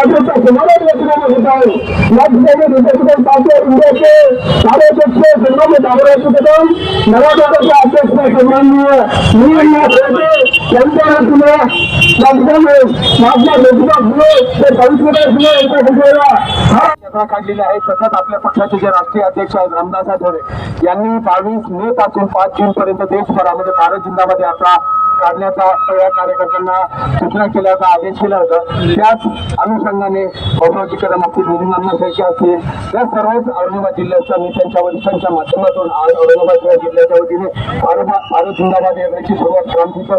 काढलेले आहेत व्यक्त आहे. या ठिकाणी रिपब्लिकन पार्टी ऑफ इंडियाचे कार्याध्यक्ष सन्मान्य दामोदर कदम अध्यक्ष यांच्या वतीने या ठिकाणी महात्मा ज्योतिबा फुले ते सावित्रीबाई फुले यांच्या तसंच आपल्या पक्षाचे जे राष्ट्रीय अध्यक्ष आहेत रामदास आठवले यांनी बावीस मे पासून पाच जून पर्यंत देशभरामध्ये भारत जिल्ह्यामध्ये आपला काढण्याचा सगळ्या कार्यकर्त्यांना सूचना केल्याचा आदेश केला होता. त्याच अनुषंगाने भगवती कदम असतील निलिमांना शेळके असतील या सर्वच औरंगाबाद जिल्ह्याच्या नेत्यांच्या वरिष्ठांच्या माध्यमातून आज औरंगाबाद जिल्ह्याच्या वतीने भारत भारत जिंदाबाद यात्रेची सुरुवात क्रांतीचं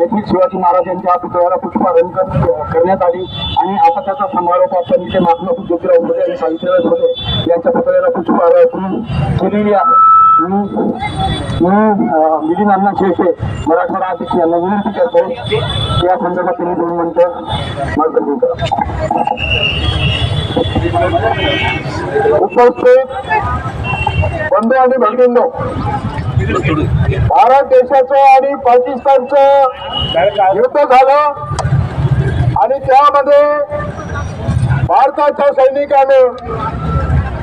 येथील शिवाजी महाराज यांच्या पुतळ्याला पुष्पारण कर- करण्यात आली. आणि आता त्याचा समारोप आपण इथे महात्मा ज्योतिराव फुले आणि सावित्रीबाई फुले यांच्या पुतळ्याला पुष्पार्पण केलेली आहे. मी मी अं, मिलिंद अण्णा मराठवाडा अध्यक्ष यांना विनंती करतो या संदर्भात तुम्ही दोन मिनिटं मार्गदर्शन करा. उपस्थित बंधू आणि भगिनींनो भारत देशाचं आणि पाकिस्तानचं युद्ध झालं आणि त्यामध्ये भारताच्या सैनिकाने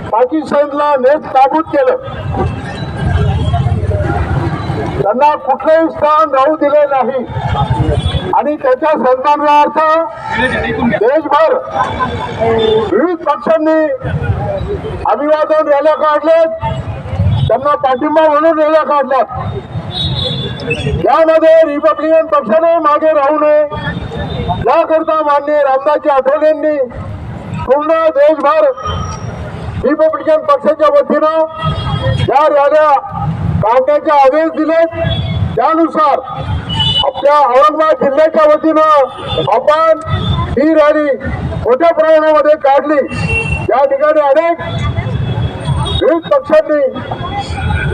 पाकिस्तानला नेत नाबूद केलं. त्यांना कुठलंही स्थान राहू दिले नाही. आणि त्याच्या सन्मानार्थ देशभर विविध पक्षांनी अभिवादन रॅल्या काढल्यात. त्यांना पाठिंबा म्हणून रॅल्या काढल्यात. यामध्ये रिपब्लिकन पक्षाने मागे राहू नये. याकरता मान्य रामदासजी आठवलेंनी पूर्ण देशभर रिपब्लिकन पक्षाच्या वतीनं या रॅल्या काढण्याचे आदेश दिले. त्यानुसार आपल्या औरंगाबाद जिल्ह्याच्या वतीनं आपण ही रॅली मोठ्या प्रमाणामध्ये काढली. या ठिकाणी अनेक विविध पक्षांनी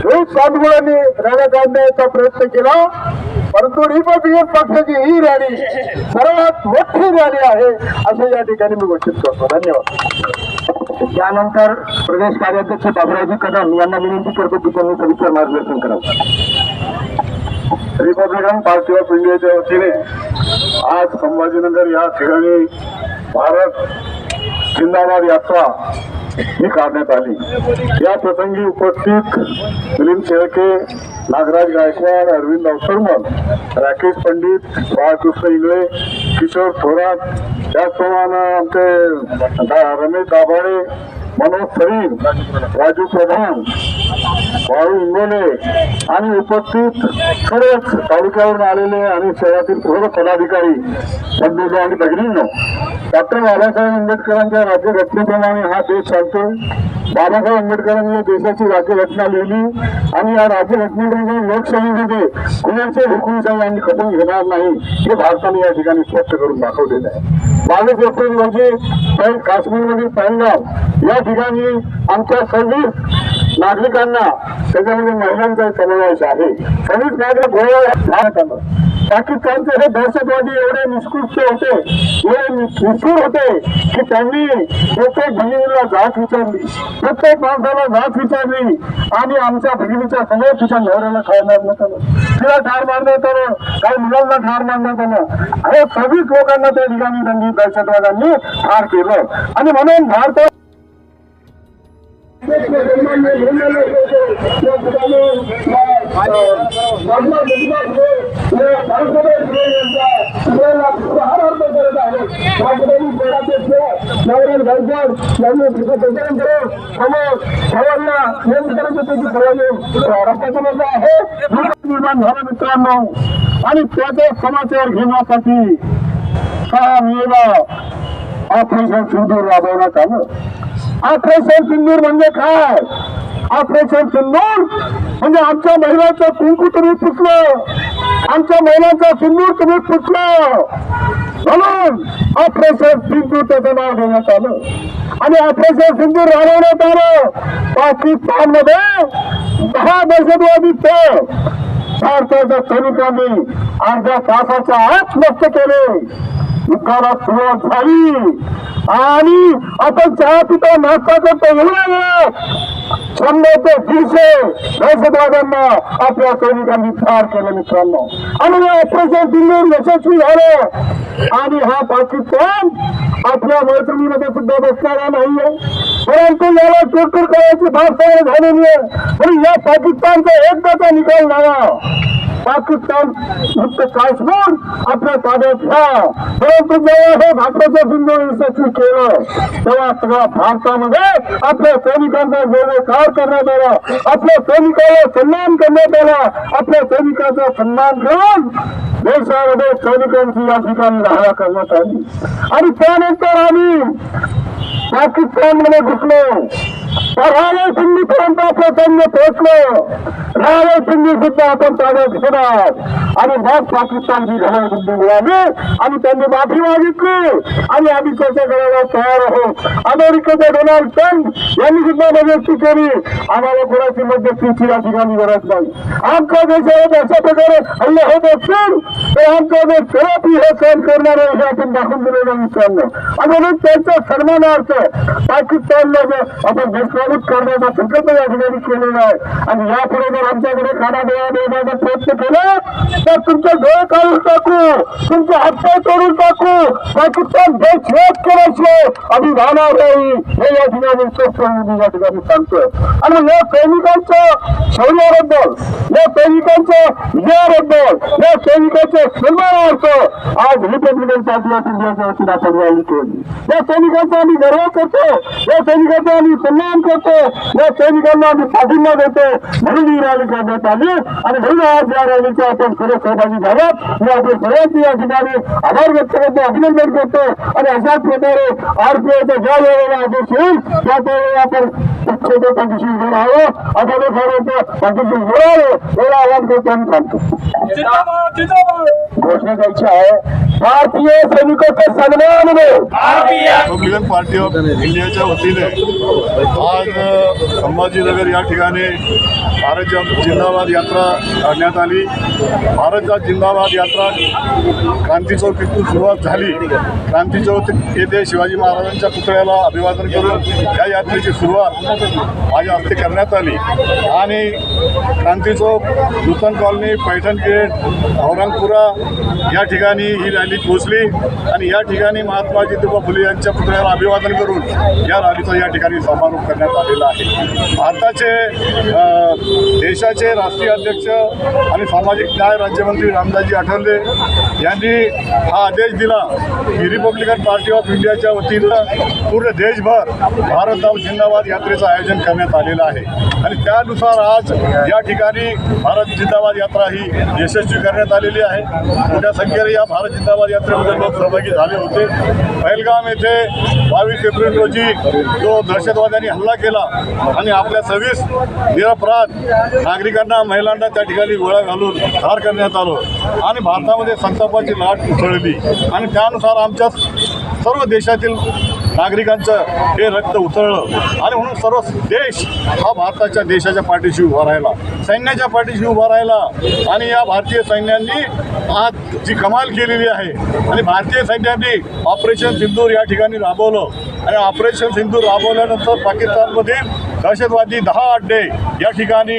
विविध साधुगुणांनी रॅल्या काढण्याचा प्रयत्न केला. परंतु रिपब्लिकन पक्षाची ही रॅली सर्वात मोठी रॅली आहे असं या ठिकाणी मी घोषित करतो. धन्यवाद. त्यानंतर प्रदेश कार्याध्यक्ष बाबुरावजी कदम यांना विनंती करतो की त्यांनी सविस्तर मार्गदर्शन करावं. रिपब्लिकन पार्टी ऑफ इंडियाच्या वतीने आज संभाजीनगर या ठिकाणी भारत जिंदाबाद यात्रा ही काढण्यात आली. या प्रसंगी उपस्थित मिलिंद शेळके नागराज गायकवाड अरविंद अवसरमल राकेश पंडित बाळकृष्ण इंगळे किशोर थोरात त्याचप्रमाणे आमचे रमेश दाभाडे मनोज सरीन राजू प्रधान वाळू इंगोले आणि उपस्थित खरंच तालुक्यावरून आलेले आणि शहरातील सर्व पदाधिकारी बंधू आणि भगिनींनो डॉक्टर बाबासाहेब आंबेडकरांच्या राज्यघटनेप्रमाणे हा देश चालतो बाबासाहेब आंबेडकरांनी देशाची राज्यघटना लिहिली आणि या राज्यघटनेमध्ये लोकशाहीमध्ये कुणाचे हुकुमशाही आम्ही खपून घेणार नाही हे भारताने या ठिकाणी स्पष्ट करून दाखवलेलं आहे. बावीस एप्रिल रोजी काश्मीरमधील पहलगाम या ठिकाणी आमच्या सव्वीस नागरिकांना त्याच्यामध्ये महिलांचा समावेश आहे. सव्वीस नागरिक पाकिस्तानचे हे दहशतवादी एवढे निष्कृष्ट होते एवढे होते की त्यांनी प्रत्येक भगिनीला जात विचारली. प्रत्येक माणसाला जात विचारली. आणि आमच्या भगिनीच्या समोर तिच्या नवऱ्याला ठार मारण्यात आलं तिला ठार मारण्यात आलं काही मुलांना ठार मारण्यात आलं हे सव्वीस लोकांना त्या ठिकाणी त्यांनी दहशतवाद्यांनी ठार केलं. आणि म्हणून भारतात निर्माण झाला मित्रांनो आणि त्याचे समाचार घेण्यासाठी सहा मेला ऑपरेशन सिंदूर राबवण्यात आलं. ऑपरेशन सिंदूर म्हणजे काय? ऑपरेशन सिंदूर म्हणजे आमच्या महिलांचं कुंकू तुम्ही पुसलं आमच्या महिलांचं सिंदूर तुम्ही पुसलं म्हणून ऑपरेशन सिंदूर त्याचं नाव देण्यात आलं. आणि ऑपरेशन सिंदूर राबवण्यात आलं. पाकिस्तानमध्ये दहा दहशतवादी तर भारताच्या सैनिकांनी अर्ध्या तासाच्या आत नष्ट केले. युद्धाला सुरुवात झाली. आणि आपण चहा पिता नाश्ता करतो शंभर ते दीडशे दहशतवाद्यांना आपल्या सैनिकांनी ठार केलं मित्रांनो. आणि हे ऑपरेशन दिल्ली यशस्वी झालं. आणि हा पाकिस्तान आपल्या मैत्रिणीमध्ये सुद्धा बसणारा नाहीये. परंतु याला चोटूर करायची भाषा झालेली आहे. म्हणून या पाकिस्तानचा एकदाचा निकाल लावा पाकिस्तान मुक्त काश्मीर आपल्या ताब्यात घ्या. परंतु जेव्हा हे भारताचं बिंदू यशस्वी केलं तेव्हा सगळ्या भारतामध्ये आपल्या सैनिकांचा जयकार करण्यात आला. आपल्या सैनिकाला सन्मान करण्यात आला. आपल्या सैनिकाचा सन्मान करून देशामध्ये सैनिकांची या ठिकाणी राहा करण्यात आली. आणि त्यानंतर आम्ही पाकिस्तानमध्ये घुसलो. रावळपिंडी पर्यंत आपलं सैन्य पोहोचलं. रावळपिंडी सुद्धा आपण ताब्यात घेणार आणि मग पाकिस्तानची घराबिंदी मिळाली आणि त्यांनी माफी मागितली आणि आम्ही चर्चा करायला तयार आहोत? अमेरिकेचा डोनाल्ड ट्रम्प यांनी सुद्धा मदत केली. आम्हाला कोणाची मध्यस्थीची या ठिकाणी गरज नाही. आमच्या देशावर अशा प्रकारे हल्ले होत असतील तर आमचा देश थेरपी हे सहन करणार आहे हे आपण दाखवून दिलेलं विचारलं आणि म्हणून त्यांचा सन्मानार्थ पाकिस्तानला आपण देशकालित करण्याचा संकल्प या ठिकाणी केलेला आहे. आणि यापुढे जर आमच्याकडे खाना देवा देण्याचा प्रयत्न केला तर तुमचे डोळे काढून टाकू तुमचे हात तोडून टाकू पाकिस्तान देश वेद केल्याशिवाय आम्ही राहणार नाही. हे या ठिकाणी स्पष्ट या ठिकाणी सांगतोय. आणि या सैनिकांच्या शौर्याबद्दल या सैनिकांच्या विजयाबद्दल या सैनिकांच्या सन्मानार्थ आज रिपब्लिकन पार्टी ऑफ इंडियाच्या वतीने आपण रॅली केली या सैनिकांचा आम्ही गर्व करतो या सैनिकांचा आम्ही सन्मान करतो या सैनिकांना आम्ही पाठिंबा देतो. म्हणून ही रॅली करण्यात आली. आणि म्हणून आज या रॅलीचा आपण सर्व सहभागी झाला मी आपले सर्वांचे या ठिकाणी आभार व्यक्त करतो अभिनंदन करतो आणि अशाच प्रकारे आरपीआयचा ज्या वेळेला आदेश येईल त्या वेळेला आपण पक्षाच्या पाठीशी उभं राहावं असा सर्वांचं पाठीशी उभं राहावं एवढं आवाहन करतो आणि सांगतो घोषणा द्यायची आहे. भारतीय सैनिकांचा सन्मान रिपब्लिकन पार्टी ऑफ इंडियाच्या वतीने आज संभाजीनगर या ठिकाणी भारत जिंदाबाद यात्रा काढण्यात आली. भारत जिंदाबाद यात्रा क्रांती चौक इथून सुरुवात झाली. क्रांती चौक येथे शिवाजी महाराजांच्या पुतळ्याला अभिवादन करून या यात्रेची सुरुवात माझ्या हस्ते करण्यात आली. आणि क्रांती चौक नूतन कॉलनी पैठण गेट औरंगपुरा या ठिकाणी ही रॅली पोहोचली आणि या ठिकाणी महात्मा ज्योतिबा फुले यांच्या पुतळ्याला अभिवादन करून या रॅलीचा या ठिकाणी समारोप करण्यात आलेला आहे. भारताचे देशाचे राष्ट्रीय अध्यक्ष आणि सामाजिक न्याय राज्यमंत्री रामदासजी आठवले यांनी हा आदेश दिला. की रिपब्लिकन पार्टी ऑफ इंडियाच्या वतीनं पूर्ण देशभर भारत जाऊ जिंदाबाद यात्रेचं आयोजन करण्यात आलेलं आहे. आणि त्यानुसार आज या ठिकाणी भारत जिंदाबाद यात्रा ही यशस्वी करण्यात आलेली आहे. मोठ्या संख्येने या भारत जिंदाबाद यात्रेमध्ये लोक सहभागी झाले होते. पहलगाम येथे बावीस एप्रिल रोजी जो दहशतवाद्यांनी हल्ला केला आणि आपल्या सव्वीस निरपराध नागरिकांना महिलांना त्या ठिकाणी गोळ्या घालून ठार करण्यात आलं. आणि भारतामध्ये संतापाची लाट उसळली आणि त्यानुसार आमच्या सर्व देशातील नागरिकांचं हे रक्त उतरलं आणि म्हणून सर्व देश हा भारताच्या देशाच्या पाठीशी उभा राहिला. सैन्याच्या पाठीशी उभा राहिला. आणि या भारतीय सैन्यांनी आज जी कमाल केलेली आहे आणि भारतीय सैन्यांनी ऑपरेशन सिंदूर या ठिकाणी राबवलं. आणि ऑपरेशन सिंदूर राबवल्यानंतर पाकिस्तानमधील दहशतवादी दहा अड्डे या ठिकाणी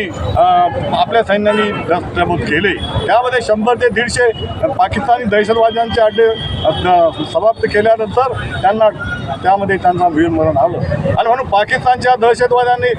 आपल्या सैन्याने दस्त- केले. त्यामध्ये शंभर ते दीडशे पाकिस्तानी दहशतवाद्यांचे अड्डे द- समाप्त केल्यानंतर त्यांना त्यामध्ये त्यांना वीरमरण आलं. आणि म्हणून पाकिस्तानच्या दहशतवाद्यांनी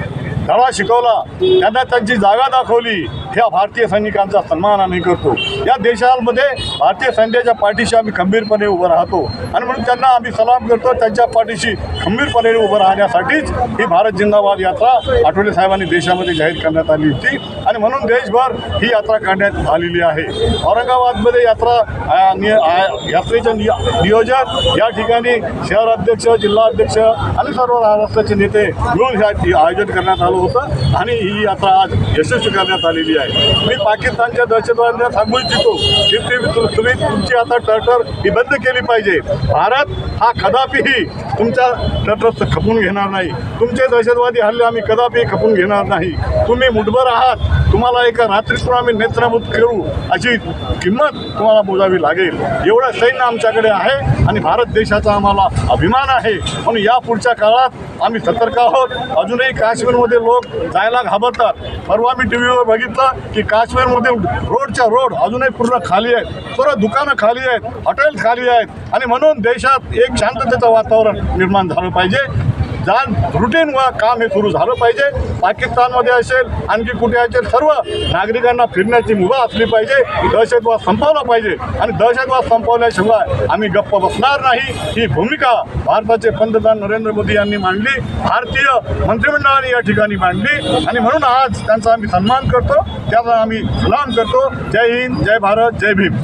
धडा शिकवला. त्यांना त्यांची जागा दाखवली. ह्या भारतीय सैनिकांचा सन्मान आम्ही करतो. या देशामध्ये भारतीय सैन्याच्या पाठीशी आम्ही खंबीरपणे उभं राहतो. आणि म्हणून त्यांना आम्ही सलाम करतो. त्यांच्या पाठीशी खंबीरपणे उभं राहण्यासाठीच ही भारत जिंदाबाद यात्रा आठवले साहेबांनी देशामध्ये जाहीर करण्यात आली होती. आणि म्हणून देशभर ही यात्रा काढण्यात आलेली आहे. औरंगाबादमध्ये यात्रा आ, नि- यात्रेचं निय- नियोजन या ठिकाणी शहर अध्यक्ष जिल्हा अध्यक्ष आणि सर्व महाराष्ट्राचे नेते मिळून हे आयोजन करण्यात आलं होतं आणि ही यात्रा आज यशस्वी करण्यात आलेली आहे. मी पाकिस्तानच्या दहशतवाद्यांना सांगू इच्छितो की तुम्ही तुम्ही तुमची आता टटर ही बंद केली पाहिजे. भारत हा कदापिही तुमच्या टटर खपून घेणार नाही. तुमचे दहशतवादी हल्ले आम्ही कदापि खपून घेणार नाही. तुम्ही मुठभर आहात. तुम्हाला एका रात्रीतून आम्ही नेत्रभूत करू अशी किंमत तुम्हाला मोजावी लागेल. एवढं सैन्य आमच्याकडे आहे आणि भारत देशाचा आम्हाला अभिमान आहे. म्हणून या पुढच्या काळात आम्ही सतर्क आहोत. अजूनही काश्मीरमध्ये लोक जायला घाबरतात. परवा मी टी व्हीवर बघितलं की काश्मीरमध्ये रोडच्या रोड अजूनही पूर्ण खाली आहेत. सर्व दुकानं खाली आहेत हॉटेल खाली आहेत. आणि म्हणून देशात एक शांततेचं वातावरण निर्माण झालं पाहिजे. जाण रुटीन व काम हे सुरू झालं पाहिजे. पाकिस्तानमध्ये असेल आणखी कुठे असेल सर्व नागरिकांना फिरण्याची मुभा असली पाहिजे. दहशतवाद संपवला पाहिजे. आणि दहशतवाद संपवल्याशिवाय आम्ही गप्प बसणार नाही. ही भूमिका भारताचे पंतप्रधान नरेंद्र मोदी यांनी मांडली. भारतीय मंत्रिमंडळाने या ठिकाणी मांडली. आणि म्हणून आज त्यांचा आम्ही सन्मान करतो. त्याचा आम्ही सलाम करतो. जय हिंद जय भारत जय भीम.